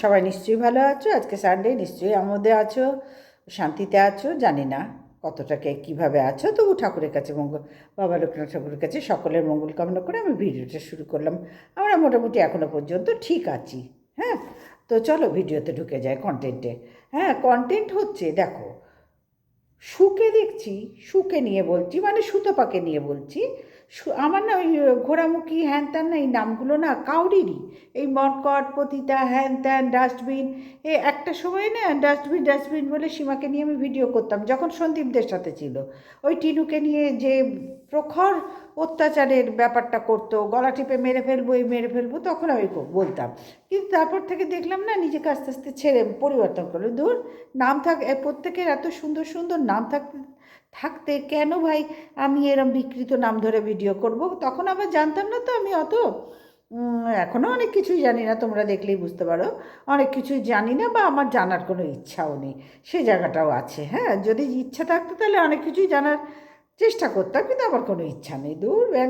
সবাই নিশ্চয়ই ভালো আছো? আজকে সানডে নিশ্চয়ই আমোদে আছো, শান্তিতে আছো, জানি না কতটাকে কীভাবে আছো, তবু ঠাকুরের কাছে মঙ্গল বাবা লোকনাথ ঠাকুরের কাছে সকলের মঙ্গল কামনা করে আমি ভিডিওটা শুরু করলাম। আমরা মোটামুটি এখনও পর্যন্ত ঠিক আছি হ্যাঁ? তো চলো ভিডিওতে ঢুকে যায় কন্টেন্টে হ্যাঁ কন্টেন্ট হচ্ছে, দেখো, সুকে দেখছি, সুকে নিয়ে বলছি মানে সুতোপাকে নিয়ে বলছি আমার না ওই ঘোড়ামুখী, হ্যান ত্যান না, এই নামগুলো না কাউরিরই। এই মরকট পতিতা, হ্যান ত্যান, ডাস্টবিন, এ একটা সময় না ডাস্টবিন ডাস্টবিন বলে সীমাকে নিয়ে আমি ভিডিও করতাম, যখন সন্দীপদের সাথে ছিল। ওই টিনুকে নিয়ে যে প্রখর অত্যাচারের ব্যাপারটা করতো, গলা টিপে মেরে ফেলব, এই মেরে ফেলব, তখন আমি বলতাম। কিন্তু তারপর থেকে দেখলাম না, নিজেকে আস্তে আস্তে ছেড়ে পরিবর্তন করল দূর, নাম থাক প্রত্যেকের এত সুন্দর সুন্দর নাম থাকতে থাকতে কেন ভাই? আমি এরম বিকৃত নাম ধরে ভিডিও করব? তখন আবার জানতাম না তো আমি অত। এখনও অনেক কিছুই জানি না, তোমরা দেখলেই বুঝতে পারো। অনেক কিছুই জানি না বা আমার জানার কোনো ইচ্ছাও নেই। সে জায়গাটাও আছে হ্যাঁ? যদি ইচ্ছা থাকতো তাহলে অনেক কিছুই জানার চেষ্টা করতাম, কিন্তু আমার কোনো ইচ্ছা নেই। দূর, ব্যাং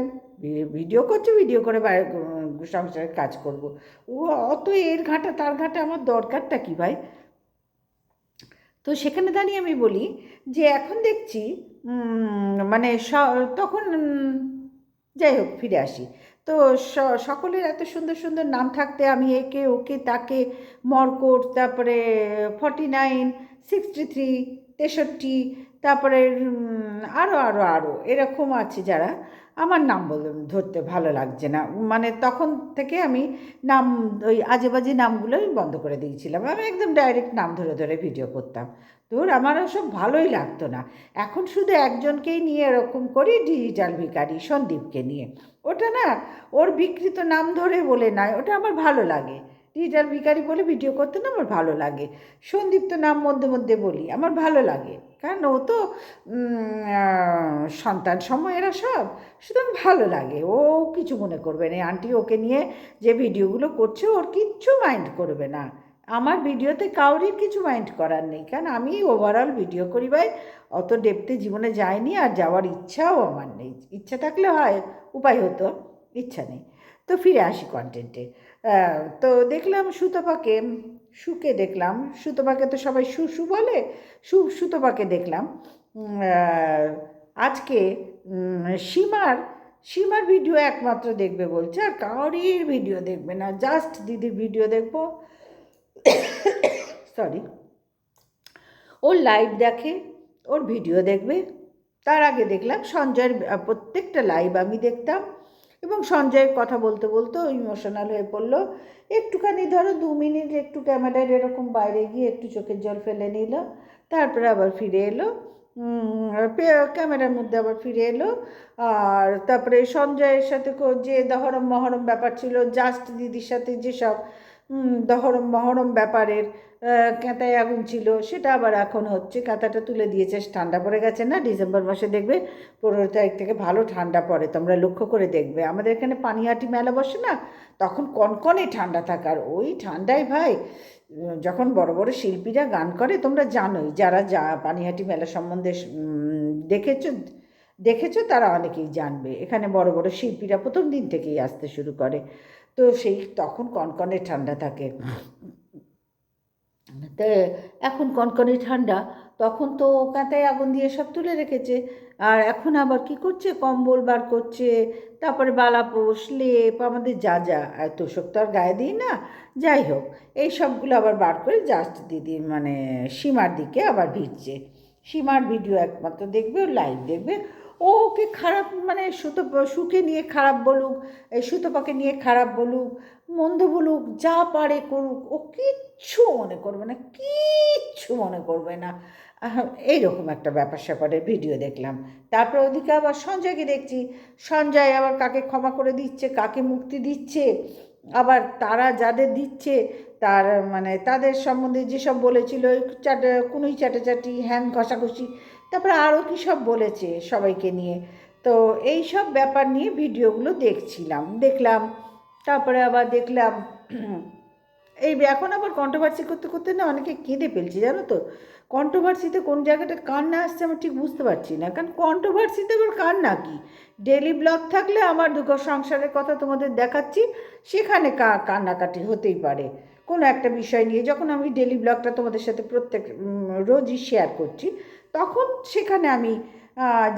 ভিডিও করছি ভিডিও করে সংসারের কাজ করব। ও, অত এর ঘাটা, তার ঘাটা আমার দরকারটা কি ভাই? তো সেখানে দাঁড়িয়ে আমি বলি যে এখন দেখছি মানে স- তখন যাই হোক ফিরে আসি। তো সকলের এত সুন্দর সুন্দর নাম থাকতে আমি একে, ওকে, তাকে, মরকট, তারপরে ফর্টি নাইন সিক্সটি থ্রি তেষট্টি তারপরে আরও আরও আরও এরকম আছে যারা। আমার নাম বল, ধরতে ভালো লাগছে না। মানে তখন থেকে আমি নাম, ওই আজে বাজে নামগুলোই বন্ধ করে দিয়েছিলাম। আমি একদম ডাইরেক্ট নাম ধরে ধরে ভিডিও করতাম। তোর আমার সব ভালোই লাগতো না। এখন শুধু একজনকেই নিয়ে এরকম করি ডিজিটাল ভিকারি সন্দীপকে নিয়ে। ওটা না, ওর বিকৃত নাম ধরে বলে নয় ওটা আমার ভালো লাগে। ডিজিটাল ভিকারি বলে ভিডিও করতে না আমার ভালো লাগে। সন্দীপ তো নাম মধ্যে মধ্যে বলি, আমার ভালো লাগে। কারণ ও তো সন্তান সময় এরা সব, সুতরাং ভালো লাগে। ও কিছু মনে করবে না। আন্টি ওকে নিয়ে যে ভিডিওগুলো করছে, ওর কিচ্ছু মাইন্ড করবে না। আমার ভিডিওতে কাউরির কিছু মাইন্ড করার নেই। কারণ আমি ওভারঅল ভিডিও করি ভাই, অত ডেপতে জীবনে যায়নি আর যাওয়ার ইচ্ছাও আমার নেই। ইচ্ছা থাকলে হয়, উপায় হতো, ইচ্ছা নেই। তো ফিরে আসি কন্টেন্টে তো দেখলাম সুতপাকে সুকে দেখলাম। সুতপাকে তো সবাই সু সু বলে? সু, সুতপাকে দেখলাম। আজকে সীমার সীমার ভিডিও একমাত্র দেখবে বলছে, আর কাউরির ভিডিও দেখবে না। জাস্ট দিদির ভিডিও দেখব। সরি। ওর লাইভ দেখে, ওর ভিডিও দেখবে। তার আগে দেখলাম সঞ্জয়ের প্রত্যেকটা লাইভ আমি দেখতাম। এবং সঞ্জয়ের কথা বলতে বলতে ইমোশনাল হয়ে পড়ল। একটুখানি ধরো দু মিনিট একটু ক্যামেরার এরকম বাইরে গিয়ে একটু চোখের জল ফেলে নিল, তারপরে আবার ফিরে এলো। ক্যামেরার মধ্যে আবার ফিরে এলো। আর তারপরে সঞ্জয়ের সাথে যে দহরম মহরম ব্যাপার ছিল জাস্ট দিদির সাথে যেসব দহরম মহরম ব্যাপারের কাঁথায় আগুন ছিল, সেটা আবার এখন হচ্ছে কাঁথাটা তুলে দিয়েছে, ঠান্ডা পড়ে গেছে না, ডিসেম্বর মাসে দেখবে পনেরো তারিখ থেকে ভালো ঠান্ডা পড়ে, তোমরা লক্ষ্য করে দেখবে। আমাদের এখানে পানিহাটি মেলা বসে না, তখন কনকনে ঠান্ডা থাকার ওই ঠান্ডায় ভাই যখন বড় বড় শিল্পীরা গান করে, তোমরা জানোই, যারা যা পানিহাটি মেলা সম্বন্ধে দেখেছ দেখেছ, তারা অনেকেই জানবে। এখানে বড় বড় শিল্পীরা প্রথম দিন থেকেই আসতে শুরু করে। তো সেই তখন কনকনে ঠান্ডা থাকে। তো এখন কনকনে ঠান্ডা, তখন তো কাঁথায় আগুন দিয়ে সব তুলে রেখেছে। আর এখন আবার কি করছে? কম্বল বার করছে, তারপরে বালাপোষ লেপ আমাদের যা যা তোষক তো আর গায়ে দিই না। যাই হোক, এই সবগুলো আবার বার করে জাস্ট দিদি মানে সীমার দিকে আবার ভিড়ছে সীমার ভিডিও একমাত্র দেখবে লাইভ দেখবে। ও ওকে খারাপ মানে সুতো, সুখে নিয়ে খারাপ বলুক সুতোপাকে নিয়ে খারাপ বলুক, মন্দ বলুক, যা পারে করুক, ও কিচ্ছু মনে করবে না, কিচ্ছু মনে করবে না। এইরকম একটা ব্যাপার স্যাপারের ভিডিও দেখলাম। তারপর ওদিকে আবার সঞ্জয়কে দেখছি। সঞ্জয় আবার কাকে ক্ষমা করে দিচ্ছে, কাকে মুক্তি দিচ্ছে, আবার তারা যাদের দিচ্ছে, তার মানে তাদের সম্বন্ধে যেসব বলেছিল চাট কুনুই চাটাচাটি হ্যান ঘষাঘষি তারপরে আরও কী সব বলেছে সবাইকে নিয়ে। তো এই সব ব্যাপার নিয়ে ভিডিওগুলো দেখছিলাম, দেখলাম, তারপরে আবার দেখলাম, এই এখন আবার কন্ট্রোভার্সি করতে করতে না অনেকে কেঁদে ফেলছে, জানো তো? কন্ট্রোভার্সিতে কোন জায়গাটা কান্না আসছে আমি ঠিক বুঝতে পারছি না, কারণ কন্ট্রোভার্সিতে আবার কান্না কি? ডেলি ব্লগ থাকলে আমার দুঃখ সংসারের কথা তোমাদের দেখাচ্ছি, সেখানে কা, কান্নাকাটি হতেই পারে। কোনো একটা বিষয় নিয়ে যখন আমি ডেলি ব্লগটা তোমাদের সাথে প্রত্যেক রোজই শেয়ার করছি তখন সেখানে আমি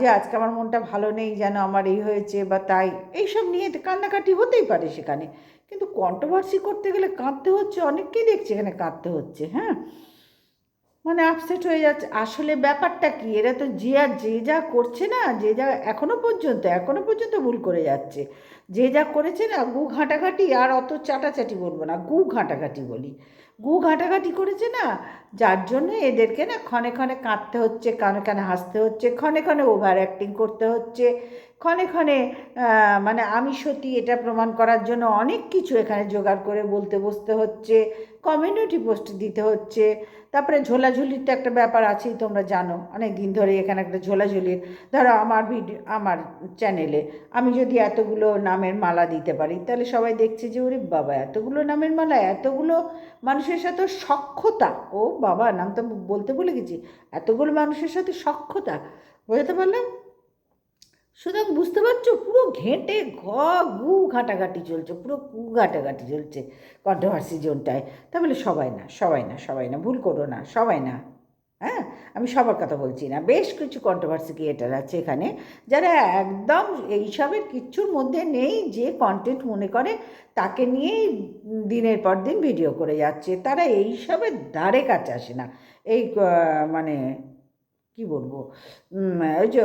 যে আজকে আমার মনটা ভালো নেই, যেন আমার এই হয়েছে বা তাই, এইসব নিয়ে কান্নাকাটি হতেই পারে সেখানে। কিন্তু কন্ট্রোভার্সি করতে গেলে কাঁদতে হচ্ছে, অনেককেই দেখছি এখানে কাঁদতে হচ্ছে হ্যাঁ? মানে আপসেট হয়ে যাচ্ছে। আসলে ব্যাপারটা কি? এরা তো যে আর যে যা করছে না, যে যা এখনও পর্যন্ত এখনও পর্যন্ত ভুল করে যাচ্ছে। যে যা করেছে না, গু ঘাঁটাঘাঁটি, আর অত চাটাচাটি বলব না, গু ঘাঁটাঘাঁটি বলি। গু ঘাটাঘাটি করেছে না? যার জন্য এদেরকে না ক্ষণে ক্ষণে কাঁদতে হচ্ছে, কানে কানে হাসতে হচ্ছে, ক্ষণে ক্ষণে ওভার অ্যাক্টিং করতে হচ্ছে, ক্ষণে ক্ষণে মানে আমি সত্যি এটা প্রমাণ করার জন্য অনেক কিছু এখানে জোগাড় করে বলতে বসতে হচ্ছে কমিউনিটি পোস্ট দিতে হচ্ছে। তারপরে ঝোলাঝুলির তো একটা ব্যাপার আছেই, তোমরা জানো। অনেক দিন ধরে এখানে একটা ঝোলাঝুলির, ধরো আমার ভিডিও, আমার চ্যানেলে আমি যদি এতগুলো নামের মালা দিতে পারি, তাহলে সবাই দেখছে যে, ওরে বাবা, এতগুলো নামের মালা, এতগুলো মানুষের সাথে সক্ষতা ও বাবা, নাম তো বলতে ভুলে গেছি। এতগুলো মানুষের সাথে সক্ষতা বোঝাতে পারলাম? সুতরাং বুঝতে পারছ, পুরো ঘেঁটে ঘ গু ঘাটাঘাটি চলছে, পুরো গু ঘাটাঘাটি চলছে কন্ট্রোভার্সি জোনটায়। তা বলে সবাই না সবাই না সবাই না, ভুল করো না, সবাই না। হ্যাঁ? আমি সবার কথা বলছি না। বেশ কিছু কন্ট্রোভার্সি ক্রিয়েটার আছে এখানে, যারা একদম এইসবের কিচ্ছুর মধ্যে নেই, যে কন্টেন্ট মনে করে তাকে নিয়েই দিনের পর দিন ভিডিও করে যাচ্ছে। তারা এইসবের ধারে কাছে আসে না। এই মানে কি বলব? ওই যে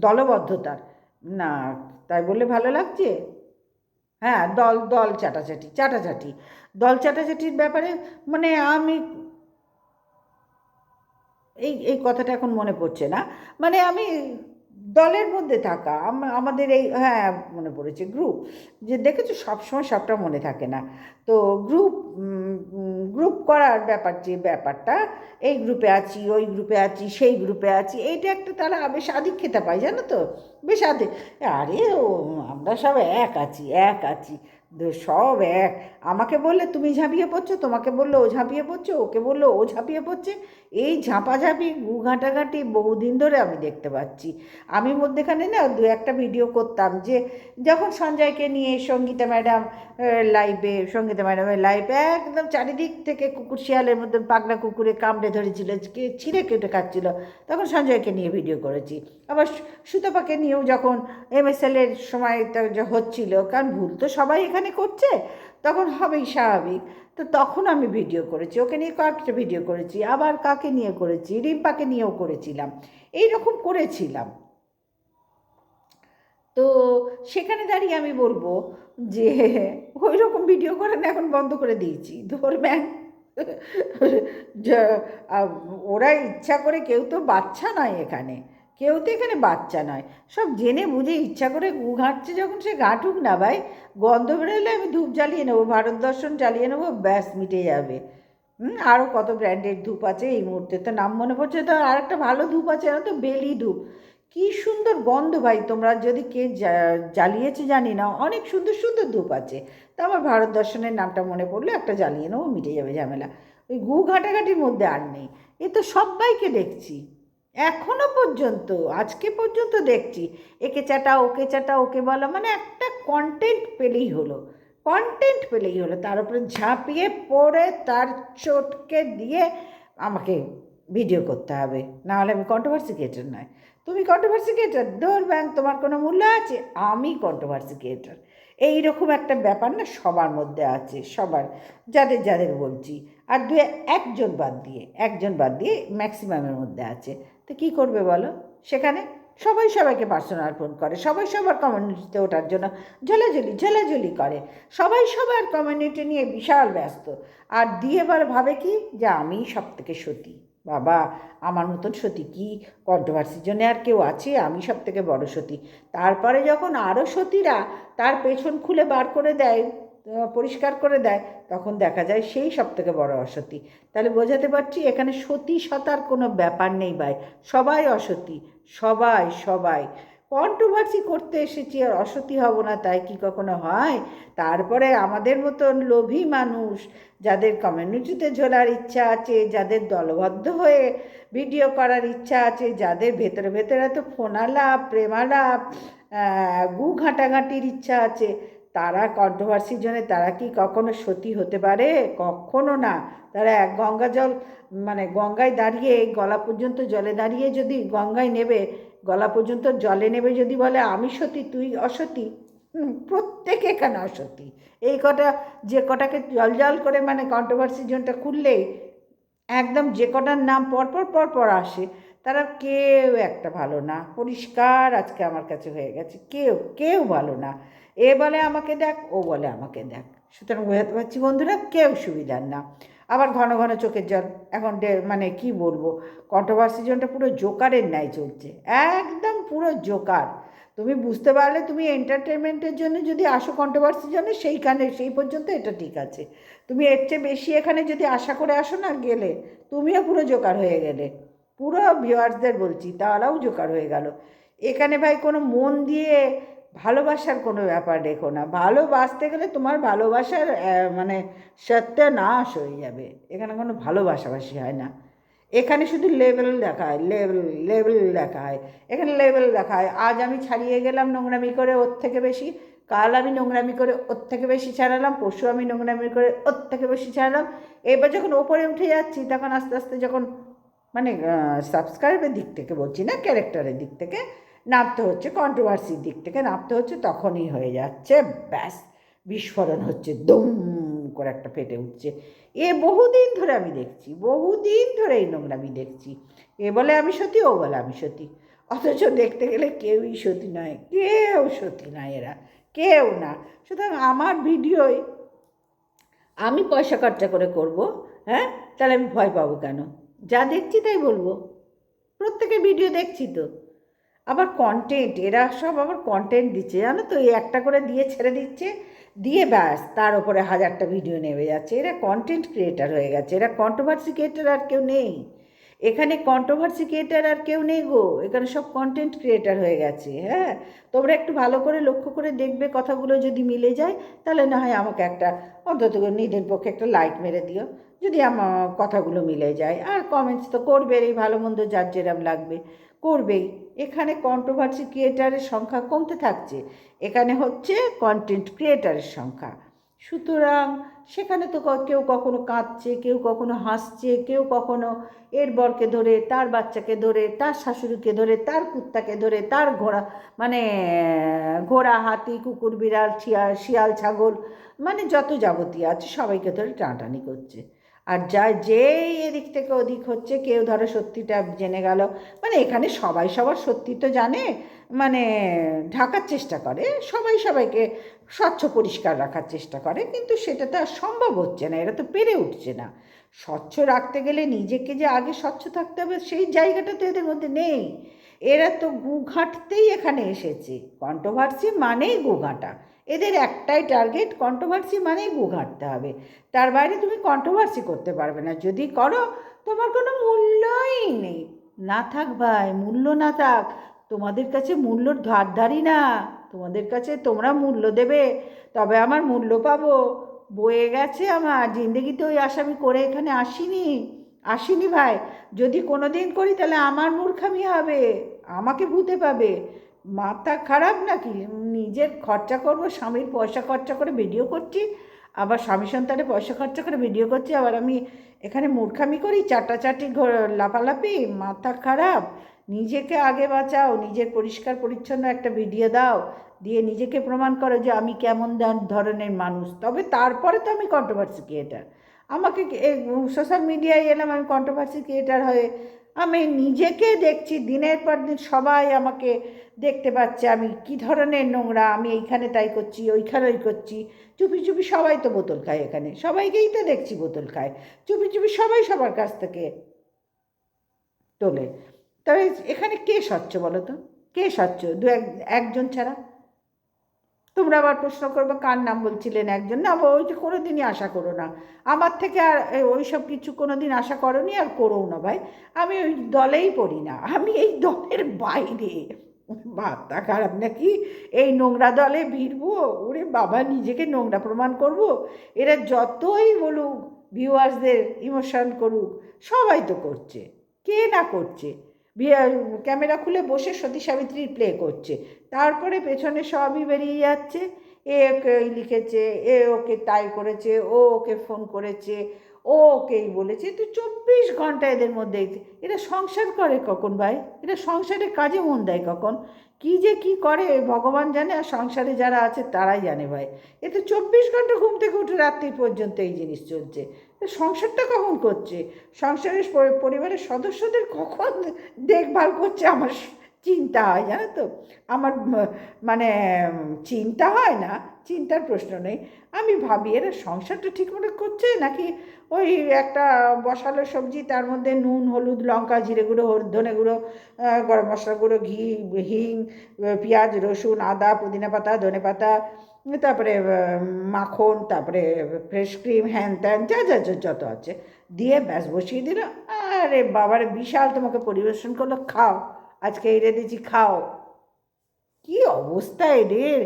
দলবদ্ধতার। না, তাই বললে ভালো লাগছে? হ্যাঁ দল দল চাটাচাটি চাটাচাটি। দল চাটাচাটির ব্যাপারে মানে আমি এই এই কথাটা এখন মনে পড়ছে না। মানে আমি দলের মধ্যে থাকা আমাদের এই হ্যাঁ মনে পড়েছে গ্রুপ যে দেখেছ সবসময় সবটা মনে থাকে না। তো গ্রুপ গ্রুপ করার ব্যাপার, যে ব্যাপারটা, এই গ্রুপে আছি, ওই গ্রুপে আছি, সেই গ্রুপে আছি, এইটা একটা তারা বেশ আধিক্যতা পায়, জানো তো? বেশ আধিক আরে ও, আমরা সব এক আছি এক আছি সব এক। আমাকে বললে, তুমি ঝাঁপিয়ে পড়ছো? তোমাকে বলল, ও ঝাঁপিয়ে পড়ছো? ওকে বলল, ও ঝাঁপিয়ে পড়ছে? এই ঝাঁপাঝাঁপি, গু ঘাঁটাঘাঁটি বহুদিন ধরে আমি দেখতে পাচ্ছি। আমি মধ্যেখানে না দু একটা ভিডিও করতাম যে যখন সঞ্জয়কে নিয়ে সঙ্গীতা ম্যাডাম লাইভে সঙ্গীতা ম্যাডামের লাইভে একদম চারিদিক থেকে কুকুর শিয়ালের মধ্যে পাগলা কুকুরে কামড়ে ধরেছিল, ছিঁড়ে কেটে খাচ্ছিল। তখন সঞ্জয়কে নিয়ে ভিডিও করেছি। আবার সুতপাকে নিয়েও যখন এম এমএসএলের সময় তা যা হচ্ছিল, কারণ ভুল তো সবাই এখানে করছে, তখন হবেই স্বাভাবিক। তো তখন আমি ভিডিও করেছি, ওকে নিয়ে কয়েকটা ভিডিও করেছি, আবার কাকে নিয়ে করেছি, রিম্পাকে নিয়েও করেছিলাম। এই রকম করেছিলাম। তো সেখানে দাঁড়িয়ে আমি বলব যে ওই রকম ভিডিও করা না এখন বন্ধ করে দিয়েছি। ধরবেন? ওরা ইচ্ছা করে কেউ তো বাচ্চা নয় এখানে। কেউ তো এখানে বাচ্চা নয়। সব জেনে বুঝে ইচ্ছা করে গু ঘাঁটছে যখন সে ঘাঁটুক না ভাই। গন্ধ বেরোলে আমি ধূপ জ্বালিয়ে নেব, ভারত দর্শন জ্বালিয়ে নেব, ব্যাস, মিটে যাবে। হুম? আরও কত ব্র্যান্ডের ধূপ আছে এই মুহূর্তে। তো নাম মনে পড়ছে তো আর একটা ভালো ধূপ আছে, জানো তো? বেলি ধূপ। কি সুন্দর গন্ধ ভাই, তোমরা যদি কে জ্বালিয়েছে জানি না, অনেক সুন্দর সুন্দর ধূপ আছে। তা আমার ভারত দর্শনের নামটা মনে পড়লে একটা জ্বালিয়ে নেব, মিটে যাবে ঝামেলা। ওই গু ঘাটাঘাটির মধ্যে আর নেই। এ তো সবাইকে দেখছি। এখনও পর্যন্ত, আজকে পর্যন্ত দেখছি। একে চাটা ওকে চাটা ওকে বলা মানে একটা কন্টেন্ট পেলেই হলো। কন্টেন্ট পেলেই হলো। তার উপরে ঝাঁপিয়ে পড়ে, তার চটকে দিয়ে আমাকে ভিডিও করতে হবে। নাহলে আমি কন্ট্রোভার্সি ক্রিয়েটার নয়। তুমি কন্ট্রোভার্সি ক্রিয়েটার দৌড় ব্যাংক তোমার কোনো মূল্য আছে, আমি কন্ট্রোভার্সি ক্রিয়েটার এইরকম একটা ব্যাপার না সবার মধ্যে আছে, সবার, যাদের যাদের বলছি। আর দু একজন বাদ দিয়ে, একজন বাদ দিয়ে ম্যাক্সিমামের মধ্যে আছে। তো কী করবে বলো? সেখানে সবাই সবাইকে পার্সোনাল ফোন করে, সবাই সবার কমিউনিটিতে ওঠার জন্য ঝোলাঝুলি ঝোলাঝুলি করে। সবাই সবার কমিউনিটি নিয়ে বিশাল ব্যস্ত। আর দিয়ে এবার ভাবে কি? যে আমি সব থেকে সতী। বাবা, আমার মতন সতী কি? কন্ট্রোভার্সির জন্য আর কেউ আছে? আমি সব থেকে বড় সতী। তারপরে যখন আরও সতীরা তার পেছন খুলে বার করে দেয় পরিষ্কার করে দেয়, তখন দেখা যায় সেই সব থেকে বড় অসতী। তাহলে বোঝাতে পারছি এখানে সতী সতার কোনো ব্যাপার নেই ভাই। সবাই অসতী। সবাই সবাই। কন্ট্রোভার্সি করতে এসেছি, আর অসতী হব না, তাই কি কখনো হয়? তারপরে আমাদের মতন লোভী মানুষ, যাদের কমিউনিটিতে ঝোলার ইচ্ছা আছে, যাদের দলবদ্ধ হয়ে ভিডিও করার ইচ্ছা আছে, যাদের ভেতরে ভেতরে তো ফোনালাপ, প্রেমালাপ গু ঘাঁটাঘাঁটির ইচ্ছা আছে, তারা কন্ট্রোভার্সির জন্য তারা কি কখনো সতী হতে পারে? কখনো না। তারা এক গঙ্গা জল মানে গঙ্গায় দাঁড়িয়ে, গলা পর্যন্ত জলে দাঁড়িয়ে যদি গঙ্গায় নেবে গলা পর্যন্ত জলে নেবে যদি বলে, আমি সতী, তুই অসতী? প্রত্যেকে কেন অসতী। এই কটা, যে কটাকে জল জল করে মানে কন্ট্রোভার্সির জন্যটা খুললেই একদম যে কটার নাম পরপর পরপর আসে। তারা কেউ একটা ভালো না। পরিষ্কার আজকে আমার কাছে হয়ে গেছে। কেউ কেউ ভালো না। এ বলে আমাকে দেখ, ও বলে আমাকে দেখ। সুতরাং বোঝাতে পারছি বন্ধুরা, কেউ সুবিধার না। আবার ঘন ঘন চোখের জল। এখন মানে কি বলব? কন্ট্রোভার্সি জনটা পুরো জোকারের ন্যায় চলছে। একদম পুরো জোকার। তুমি বুঝতে পারলে তুমি এন্টারটেনমেন্টের জন্য যদি আসো কন্ট্রোভার্সির জন্য সেইখানে, সেই পর্যন্ত এটা ঠিক আছে। তুমি এর চেয়ে বেশি এখানে যদি আশা করে আসো না গেলে, তুমিও পুরো জোকার হয়ে গেলে। পুরো ভিউয়ার্সদের বলছি, তারাও জোকার হয়ে গেল। এখানে ভাই কোনো মন দিয়ে ভালোবাসার কোনো ব্যাপার রেখো না। ভালোবাসতে গেলে তোমার ভালোবাসার মানে সত্যানাশ হয়ে যাবে। এখানে কোনো ভালোবাসাবাসি হয় না। এখানে শুধু লেভেল দেখায় লেভেল লেভেল দেখায়। এখানে লেভেল দেখায়, আজ আমি ছাড়িয়ে গেলাম নোংরামি করে ওর থেকে বেশি, কাল আমি নোংরামি করে ওর থেকে বেশি ছাড়ালাম, পরশু আমি নোংরামি করে ওর থেকে বেশি ছাড়ালাম। এবার যখন ওপরে উঠে যাচ্ছি, তখন আস্তে আস্তে যখন মানে সাবস্ক্রাইবের দিক থেকে বলছি না ক্যারেক্টারের দিক থেকে নামতে হচ্ছে কন্ট্রোভার্সির দিক থেকে, নামতে হচ্ছে তখনই হয়ে যাচ্ছে, ব্যাস, বিস্ফোরণ হচ্ছে, দুম করে একটা ফেটে উঠছে। এ বহুদিন ধরে আমি দেখছি, বহুদিন ধরে এই নোংরামি দেখছি। এ বলে আমি সতী, ও বলে আমি সতী। অথচ দেখতে গেলে কেউই সতী নয়, কেউ সতী নয় এরা, কেউ না। সুতরাং আমার ভিডিওয় আমি পয়সা খরচা করে করব হ্যাঁ? তাহলে আমি ভয় পাবো কেন? যা দেখছি তাই বলব। প্রত্যেকের ভিডিও দেখছি তো। আবার কন্টেন্ট এরা সব আবার কন্টেন্ট দিচ্ছে, জানো তো? এই একটা করে দিয়ে ছেড়ে দিচ্ছে, দিয়ে ব্যাস, তার উপরে হাজারটা ভিডিও নেমে যাচ্ছে। এরা কন্টেন্ট ক্রিয়েটার হয়ে গেছে, এরা কন্ট্রোভার্সি ক্রিয়েটার আর কেউ নেই। এখানে কন্ট্রোভার্সি ক্রিয়েটার আর কেউ নেই গো, এখানে সব কন্টেন্ট ক্রিয়েটার হয়ে গেছে হ্যাঁ? তোমরা একটু ভালো করে লক্ষ্য করে দেখবে, কথাগুলো যদি মিলে যায়, তাহলে না হয় আমাকে একটা, অন্তত নিজের পক্ষে একটা লাইক মেরে দিও। যদি আমার কথাগুলো মিলে যায়, আর কমেন্টস তো করবে এই ভালো মন্দ যার যেরম লাগবে, করবেই। এখানে কন্ট্রোভার্সি ক্রিয়েটারের সংখ্যা কমতে থাকছে, এখানে হচ্ছে কন্টেন্ট ক্রিয়েটারের সংখ্যা। সুতরাং সেখানে তো কেউ কখনো কাঁদছে, কেউ কখনো হাসছে, কেউ কখনো এর বরকে ধরে, তার বাচ্চাকে ধরে, তার শাশুড়িকে ধরে, তার কুত্তাকে ধরে, তার ঘোড়া মানে ঘোড়া, হাতি, কুকুর, বিড়াল, শিয়াল শিয়াল, ছাগল মানে যত যাবতীয় আছে সবাইকে ধরে টানাটানি করছে। আর যা যেই এদিক থেকে ওদিক হচ্ছে, কেউ ধরো সত্যিটা জেনে গেল। মানে এখানে সবাই সবার সত্যি তো জানে মানে ঢাকার চেষ্টা করে, সবাই সবাইকে স্বচ্ছ পরিষ্কার রাখার চেষ্টা করে, কিন্তু সেটা তো আর সম্ভব হচ্ছে না, এরা তো পেরে উঠছে না। স্বচ্ছ রাখতে গেলে নিজেকে যে আগে স্বচ্ছ থাকতে হবে, সেই জায়গাটা তো এদের মধ্যে নেই। এরা তো গু ঘাঁটতেই এখানে এসেছে। কন্ট্রোভার্সি মানেই গু ঘাঁটা। এদের একটাই টার্গেট কন্ট্রোভার্সি মানেই গু ঘাঁটতে হবে। তার বাইরে তুমি কন্ট্রোভার্সি করতে পারবে না। যদি করো, তোমার কোনো মূল্যই নেই। না থাক ভাই, মূল্য না থাক। তোমাদের কাছে মূল্যর ধার ধারি না। তোমাদের কাছে তোমরা মূল্য দেবে। তবে আমার মূল্য পাবো। বয়ে গেছে আমার। জিন্দগিতে ওই আসামি করে এখানে আসিনি। আসিনি ভাই। যদি কোনো দিন করি, তাহলে আমার মূর্খামি হবে। আমাকে ভূতে পাবে। মাথা খারাপ নাকি? নিজের খরচা করব, স্বামীর পয়সা খরচা করে ভিডিও করছি, আবার স্বামী সন্তানের পয়সা খরচা করে ভিডিও করছি, আবার আমি এখানে মূর্খামি করি, চাটাচাটি ঘো- লাফালাফি, মাথা খারাপ। নিজেকে আগে বাঁচাও, নিজের পরিষ্কার পরিচ্ছন্ন একটা ভিডিও দাও, দিয়ে নিজেকে প্রমাণ করো যে আমি কেমন ধরনের মানুষ। তবে তারপরে তো আমি কন্ট্রোভার্সি ক্রিয়েটার আমাকে সোশ্যাল মিডিয়ায় এলাম, আমি কন্ট্রোভার্সি ক্রিয়েটার হয়ে আমি নিজেকে দেখছি, দিনের পর দিন সবাই আমাকে দেখতে পাচ্ছে, আমি কি ধরনের নোংরা, আমি এইখানে তাই করছি ওইখানে ওই করছি। চুপি চুপি সবাই তো বোতল খায় এখানে, সবাইকেই তো দেখছি বোতল খায়। চুপি চুপি সবাই সবার কাছ থেকে তোলে। তবে এখানে কে স্বচ্ছ বলো তো? কে স্বচ্ছ? দু এক, একজন ছাড়া? তোমরা আবার প্রশ্ন করবে, কার নাম বলছিলেন একজন? না ওই যে কোনো দিনই আশা করো না। আমার থেকে আর ওই সব কিছু কোনো দিন আশা করনি আর করো না ভাই। আমি ওই দলেই পড়ি না, আমি এই দলের বাইরে। ভাতটা খারাপ নাকি? এই নোংরা দলে ভিড়বো, ওরে বাবা, নিজেকে নোংরা প্রমাণ করব? এরা যতই বলুক ভিউয়ার্সদের ইমোশন করুক, সবাই তো করছে। কে না করছে? ক্যামেরা খুলে বসে সতী সাবিত্রীর প্লে করছে। তারপরে পেছনে সবই বেরিয়ে যাচ্ছে। এ ওকে লিখেছে, এ ওকে তাই করেছে, ও ওকে ফোন করেছে, ও ওকেই বলেছে। তো চব্বিশ ঘণ্টা এদের মধ্যে এরা সংসার করে কখন ভাই? এরা সংসারে কাজে মন দেয় কখন? কি যে কি করে, ভগবান জানে, আর সংসারে যারা আছে তারাই জানে ভাই। এ তো চব্বিশ ঘণ্টা ঘুম থেকে উঠে রাত্রি পর্যন্ত এই জিনিস চলছে। সংসারটা কখন করছে? সংসারের পরিবারের সদস্যদের কখন দেখভাল করছে আমার চিন্তা হয়, জানো তো? আমার মানে চিন্তা হয় না, চিন্তার প্রশ্ন নেই। আমি ভাবি, এরা সংসারটা ঠিকমতো করছে? নাকি ওই একটা বসালো সবজি, তার মধ্যে নুন, হলুদ, লঙ্কা, জিরে গুঁড়ো ধনে গুঁড়ো গরম মশলা গুঁড়ো, ঘি, হিং, পেঁয়াজ, রসুন, আদা, পুদিনা পাতা, ধনে পাতা, তারপরে মাখন, তারপরে ফ্রেশ ক্রিম, হ্যান ত্যান যা যা, যত আছে। দিয়ে ব্যাস বসিয়ে দিল। আরে বাবারে, বিশাল তোমাকে পরিবেশন করল, খাও। আজকে এই রেঁধেছি খাও। কি অবস্থা এদের?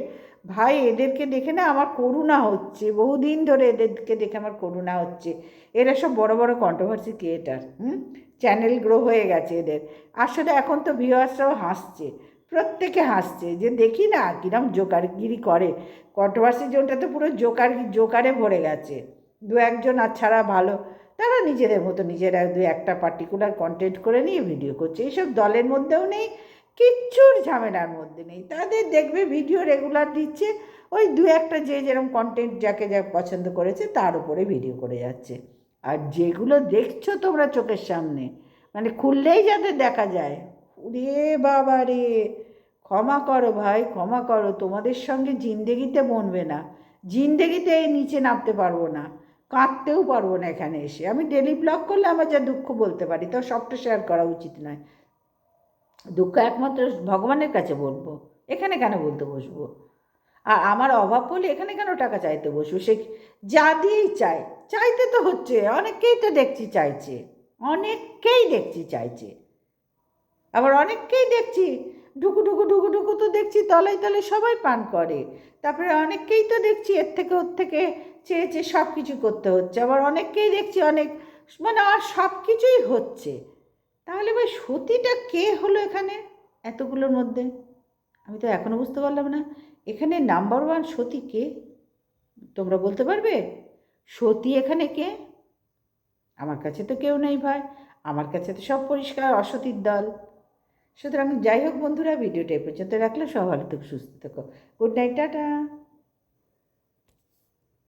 ভাই, এদেরকে দেখে না আমার করুণা হচ্ছে। বহুদিন ধরে এদেরকে দেখে আমার করুণা হচ্ছে। এরা সব বড় বড় কন্ট্রোভার্সি ক্রিয়েটার হুম? চ্যানেল গ্রো হয়ে গেছে এদের। আসলে এখন তো ভিউয়ার্সরাও হাসছে। প্রত্যেকে হাসছে যে দেখি না কিরম জোকারগিরি করে। কন্ট্রোভার্সি জোনটা তো পুরো জোকার, জোকারে ভরে গেছে। দু একজন আর ছাড়া ভালো তারা নিজেদের মতো নিজেরা দু একটা পার্টিকুলার কন্টেন্ট করে নিয়ে ভিডিও করছে। এইসব দলের মধ্যেও নেই, কিচ্ছুর ঝামেলার মধ্যে নেই। তাদের দেখবে ভিডিও রেগুলার দিচ্ছে, ওই দু একটা যে যেরকম কন্টেন্ট যাকে যা পছন্দ করেছে তার উপরে ভিডিও করে যাচ্ছে। আর যেগুলো দেখছ তোমরা চোখের সামনে মানে খুললেই যাতে দেখা যায় রে বাবা রে, ক্ষমা করো ভাই, ক্ষমা করো, তোমাদের সঙ্গে জিন্দেগিতে বনবে না। জিন্দেগিতে এই নিচে নামতে পারব না। কাঁদতেও পারব না এখানে এসে। আমি ডেলি ব্লগ করলে আমার যা দুঃখ বলতে পারি তো সবটা শেয়ার করা উচিত নয়। দুঃখ একমাত্র ভগবানের কাছে বলব। এখানে কেন বলতে বসবো? আর আমার অভাব হলে এখানে কেন টাকা চাইতে বসবো? সে যা দিয়েই চাই চাইতে তো হচ্ছে। অনেককেই তো দেখছি চাইছে। অনেককেই দেখছি চাইছে। আবার অনেককেই দেখছি ঢুকু ঢুকু ঢুকু ঢুকু তো দেখছি তলায় তলায় সবাই পান করে। তারপরে অনেককেই তো দেখছি, এর থেকে ওর থেকে চেয়ে চেয়ে সব কিছু করতে হচ্ছে। আবার অনেককেই দেখছি অনেক মানে আর সব কিছুই হচ্ছে। তাহলে ভাই সতীটা কে হলো এখানে এতগুলোর মধ্যে? আমি তো এখনও বুঝতে পারলাম না। এখানে নাম্বার ওয়ান সতী কে? তোমরা বলতে পারবে? সতী এখানে কে? আমার কাছে তো কেউ নেই ভাই। আমার কাছে তো সব পরিষ্কার, অসতীর দল। সুতরাং যাই হোক বন্ধুরা, ভিডিওটা এ পর্যন্ত রাখলে। সবার ভালো সুস্থ থেকো। Good night tata.